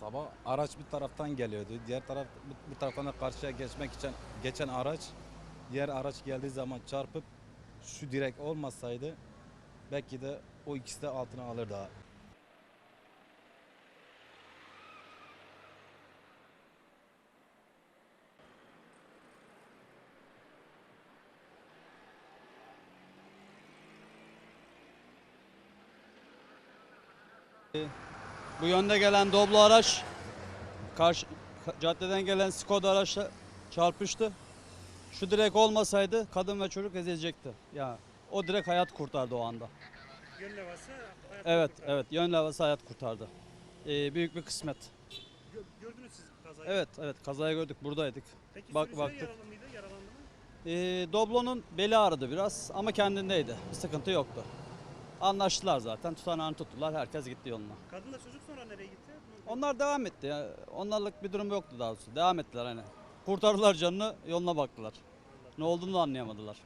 sabah. Araç bir taraftan geliyordu. Diğer taraf bir taraftan karşıya geçmek için geçen araç diğer araç geldiği zaman çarpıp şu direk olmasaydı belki de o ikisi de altına alır daha. Bu yönde gelen Doblo araç karşı ka- caddeden gelen Skoda araçla çarpıştı. Şu direk olmasaydı kadın ve çocuk ezilecekti. Ya o direk hayat kurtardı o anda. Yön levhası hayat Evet, kurtardı. evet. Yön levhası hayat kurtardı. Ee, büyük bir kısmet. Gö- Gördünüz siz kazayı. Evet, evet. Kazayı gördük. Buradaydık. Peki bak- baktık. yaralı mıydı, yaralandı mı? Ee, Doblo'nun beli ağrıdı biraz ama kendindeydi. Bir sıkıntı yoktu. Anlaştılar zaten. Tutanağını tuttular. Herkes gitti yoluna. Kadınla çocuk sonra nereye gitti? Onlar devam etti ya. Onlarlık bir durum yoktu daha doğrusu. Devam ettiler hani. Kurtardılar canını, yoluna baktılar. Ne olduğunu da anlayamadılar.